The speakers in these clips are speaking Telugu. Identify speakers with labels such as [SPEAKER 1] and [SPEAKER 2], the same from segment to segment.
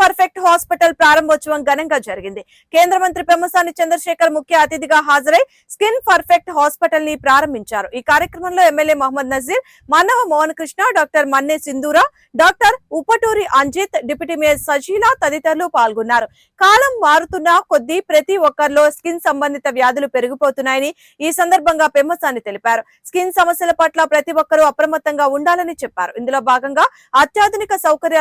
[SPEAKER 1] పర్ఫెక్ట్ హాస్పిటల్ ప్రారంభోత్సవం ఘనంగా జరిగింది. కేంద్ర మంత్రి పెమ్మసాని చంద్రశేఖర్ ముఖ్య అతిథిగా హాజరై స్కిన్ పర్ఫెక్ట్ హాస్పిటల్ని ప్రారంభించారు. ఈ కార్యక్రమంలో MLA Mohammed Nazeer Mannava Mohan Krishna doctor Manne Sindhura doctor Upaturi Anjith deputy mayor Sajeela తదితరులు పాల్గొన్నారు. కాలం మారుతున్న కొద్దీ ప్రతి ఒక్కరిలో స్కిన్ సంబంధిత వ్యాధులు పెరిగిపోతున్నాయని ఈ సందర్భంగా పెమ్మసాని తెలిపారు. స్కిన్ సమస్యల పట్ల ప్రతి ఒక్కరూ అప్రమత్తంగా ఉండాలని చెప్పారు. ఇందులో భాగంగా అత్యాధునిక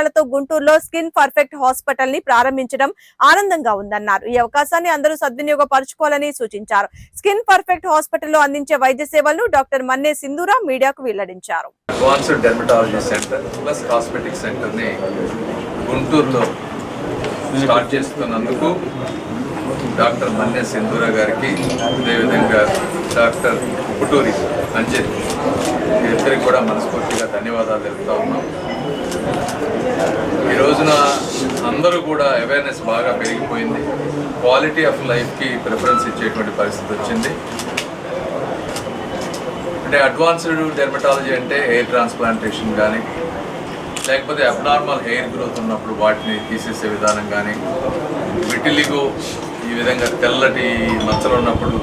[SPEAKER 1] సౌకర్యాలతో గుంటూరులో స్కిన్ పర్ఫెక్ట్ హాస్పిటల్ని ప్రారంభించడం ఆనందంగా ఉందన్నారు. ఈ అవకాశాన్ని అందరూ సద్వినియోగపరచుకోవాలని సూచించారు. స్కిన్ పర్ఫెక్ట్ హాస్పిటల్లో అందించే వైద్య సేవలను డాక్టర్ మన్నే సింధూరా మీడియాకు వెల్లడించారు.
[SPEAKER 2] Advanced dermatology centre plus cosmetic సెంటర్ని గుంటూరులో స్టార్ట్ చేస్తున్నందుకు డాక్టర్ మన్య సింధూర గారికి అదేవిధంగా డాక్టర్ పుటూరి అంజలి ఇద్దరికి కూడా మనస్ఫూర్తిగా ధన్యవాదాలు తెలుపుతా ఉన్నాం. ఈ రోజున అందరూ కూడా అవేర్నెస్ బాగా పెరిగిపోయింది. క్వాలిటీ ఆఫ్ లైఫ్కి ప్రిఫరెన్స్ ఇచ్చేటువంటి పరిస్థితి వచ్చింది. అంటే అడ్వాన్స్డ్ డెర్మటాలజీ అంటే హెయిర్ ట్రాన్స్ప్లాంటేషన్ కానీ లేకపోతే అబ్నార్మల్ హెయిర్ గ్రోత్ ఉన్నప్పుడు వాటిని తీసేసే విధానం కానీ విటిలిగో ఈ విధంగా తెల్లటి మచ్చలు ఉన్నప్పుడు.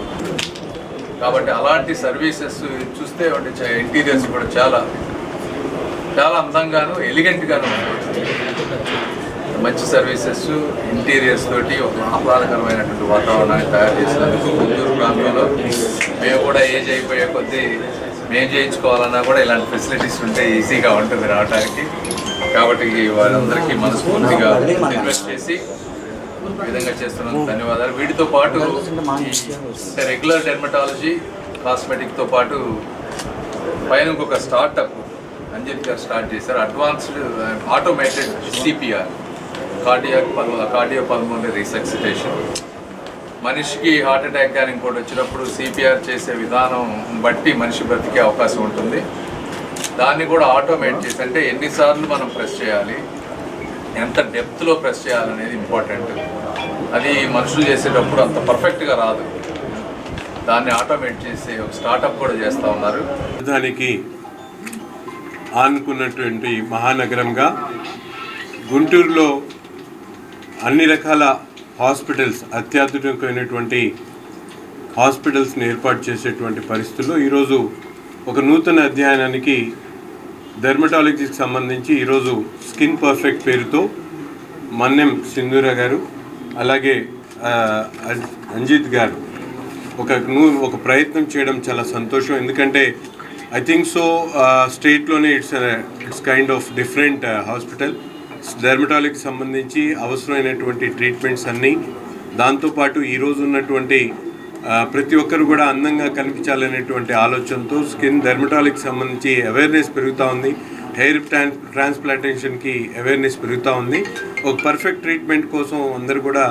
[SPEAKER 2] కాబట్టి అలాంటి సర్వీసెస్ చూస్తే వాటి ఇంటీరియర్స్ కూడా చాలా చాలా అందంగాను ఎలిగెంట్గాను మంచి సర్వీసెస్ ఇంటీరియర్స్ తోటి ఒక ఆహ్లాదకరమైనటువంటి వాతావరణాన్ని తయారు చేసినందుకు గుంటూరు ప్రాంతంలో మేము కూడా ఏజ్ అయిపోయే కొద్దీ మేము చేయించుకోవాలన్నా కూడా ఇలాంటి ఫెసిలిటీస్ ఉంటే ఈజీగా ఉంటుంది రావడానికి కాబట్టి వారందరికీ మనస్ఫూర్తిగా ఇన్వెస్ట్ చేసి విధంగా చేస్తున్నందుకు ధన్యవాదాలు. వీటితో పాటు రెగ్యులర్ డెర్మటాలజీ కాస్మెటిక్తో పాటు పైన ఇంకొక స్టార్టప్ అని చెప్పి స్టార్ట్ చేశారు. Advanced automated CPR cardiac cardio pulmonary resuscitation మనిషికి హార్ట్ అటాక్ కానీ ఇంకోటి వచ్చినప్పుడు సిపిఆర్ చేసే విధానం బట్టి మనిషి బ్రతికే అవకాశం ఉంటుంది. దాన్ని కూడా ఆటోమేట్ చేసి అంటే ఎన్నిసార్లు మనం ప్రెస్ చేయాలి ఎంత డెప్త్లో ప్రెస్ చేయాలనేది ఇంపార్టెంట్ అది మనుషులు చేసేటప్పుడు అంత పర్ఫెక్ట్గా రాదు. దాన్ని ఆటోమేట్ చేసి ఒక స్టార్టప్ కూడా చేస్తూ ఉన్నారు.
[SPEAKER 3] దానికి ఆనుకున్నటువంటి మహానగరంగా గుంటూరులో అన్ని రకాల హాస్పిటల్స్ అత్యాధునికమైనటువంటి హాస్పిటల్స్ని ఏర్పాటు చేసేటువంటి పరిస్థితుల్లో ఈరోజు ఒక నూతన అధ్యయనానికి డెర్మటాలజీకి సంబంధించి ఈరోజు స్కిన్ పర్ఫెక్ట్ పేరుతో మన్నెం సింధూర గారు అలాగే అంజిత్ గారు. ఒక నూ ఒక ప్రయత్నం చేయడం చాలా సంతోషం. ఎందుకంటే I think so స్టేట్లోనే it's it's kind of different hospital డెర్మటాలజీకి సంబంధించి అవసరమైనటువంటి ట్రీట్మెంట్స్ అన్నీ. దాంతోపాటు ఈరోజు ఉన్నటువంటి ప్రతి ఒక్కరు కూడా అందంగా కనిపించాలనేటువంటి ఆలోచనతో స్కిన్ డెర్మటాలజీకి సంబంధించి అవేర్నెస్ పెరుగుతూ ఉంది. హెయిర్ ట్రాన్ ట్రాన్స్ప్లాంటేషన్కి అవేర్నెస్ పెరుగుతూ ఉంది. ఒక పర్ఫెక్ట్ ట్రీట్మెంట్ కోసం అందరు కూడా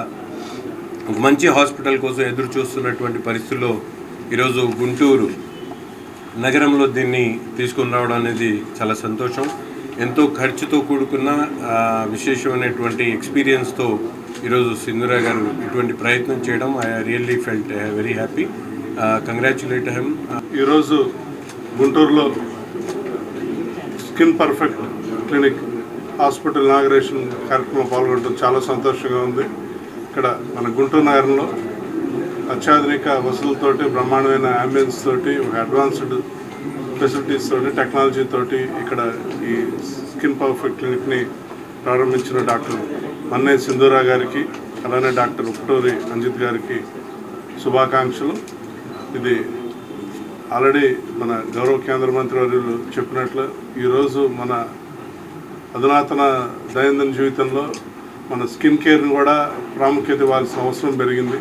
[SPEAKER 3] ఒక మంచి హాస్పిటల్ కోసం ఎదురు చూస్తున్నటువంటి పరిస్థితుల్లో ఈరోజు గుంటూరు. నగరంలో దీన్ని తీసుకుని రావడం అనేది చాలా సంతోషం. ఎంతో ఖర్చుతో కూడుకున్న విశేషమైనటువంటి ఎక్స్పీరియన్స్తో ఈరోజు సింధురా గారు ఇటువంటి ప్రయత్నం చేయడం I really felt very happy. Congratulate him.
[SPEAKER 4] ఈరోజు గుంటూరులో skin perfect clinic hospital inauguration కార్యక్రమం పాల్గొనడం చాలా సంతోషంగా ఉంది. ఇక్కడ మన గుంటూరు నగరంలో అత్యాధునిక వసతులతోటి బ్రహ్మాండమైన అంబులెన్స్ తోటి ఒక అడ్వాన్స్డ్ ఫెసిలిటీస్ తోటి టెక్నాలజీ తోటి ఇక్కడ ఈ స్కిన్ పర్ఫెక్ట్ క్లినిక్ని ప్రారంభించిన డాక్టర్ మన్నయ్య సింధూరా గారికి అలానే డాక్టర్ ఉప్పటూరి అంజిత్ గారికి శుభాకాంక్షలు. ఇది ఆల్రెడీ మన గౌరవ కేంద్ర మంత్రి వర్యులు చెప్పినట్లు ఈరోజు మన అధునాతన దైనందిన జీవితంలో మన స్కిన్ కేర్ని కూడా ప్రాముఖ్యత ఇవ్వాల్సిన అవసరం పెరిగింది.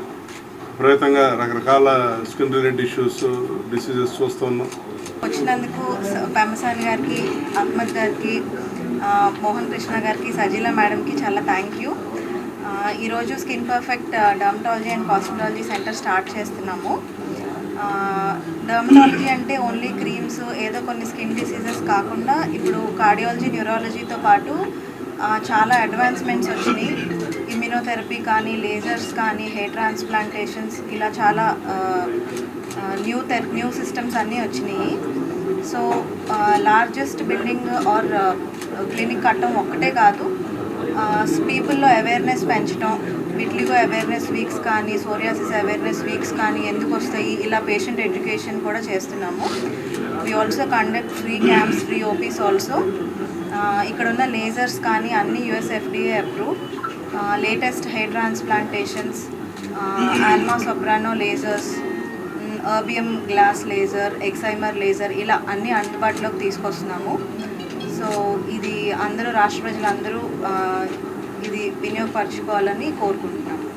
[SPEAKER 4] విపరీతంగా రకరకాల స్కిన్ రిలేటెడ్ ఇష్యూస్ డిసీజెస్ చూస్తున్నాం
[SPEAKER 5] వచ్చినందుకు పెమసాని గారికి అహ్మద్ గారికి మోహన్ కృష్ణ గారికి సజీలా మేడంకి చాలా థ్యాంక్ యూ ఈరోజు skin perfect dermatology and cosmetology centre start చేస్తున్నాము. డర్మటాలజీ అంటే ఓన్లీ క్రీమ్స్ ఏదో కొన్ని స్కిన్ డిసీజెస్ కాకుండా ఇప్పుడు కార్డియాలజీ న్యూరాలజీతో పాటు చాలా అడ్వాన్స్మెంట్స్ వచ్చినాయి. ఇమ్యూనోథెరపీ కానీ లేజర్స్ కానీ హెయిర్ ట్రాన్స్ప్లాంటేషన్స్ ఇలా చాలా న్యూ థెర్ న్యూ సిస్టమ్స్ అన్నీ వచ్చినాయి. So largest building or clinic కట్టడం ఒక్కటే కాదు. పీపుల్లో అవేర్నెస్ పెంచడం విట్లిగో అవేర్నెస్ వీక్స్ కానీ సోరియాసిస్ అవేర్నెస్ వీక్స్ కానీ ఎందుకు వస్తాయి? ఇలా పేషెంట్ ఎడ్యుకేషన్ కూడా చేస్తున్నాము. We also conduct free camps free OPs also ఇక్కడ ఉన్న లేజర్స్ కానీ అన్ని USFDA approve latest hair transplantations Alma Soprano lasers erbium glass laser excimer laser ఇలా అన్ని అందుబాటులోకి తీసుకొస్తున్నాము. సో ఇది అందరూ రాష్ట్ర ప్రజలందరూ ఇది వినియోగపరచుకోవాలని కోరుకుంటున్నాము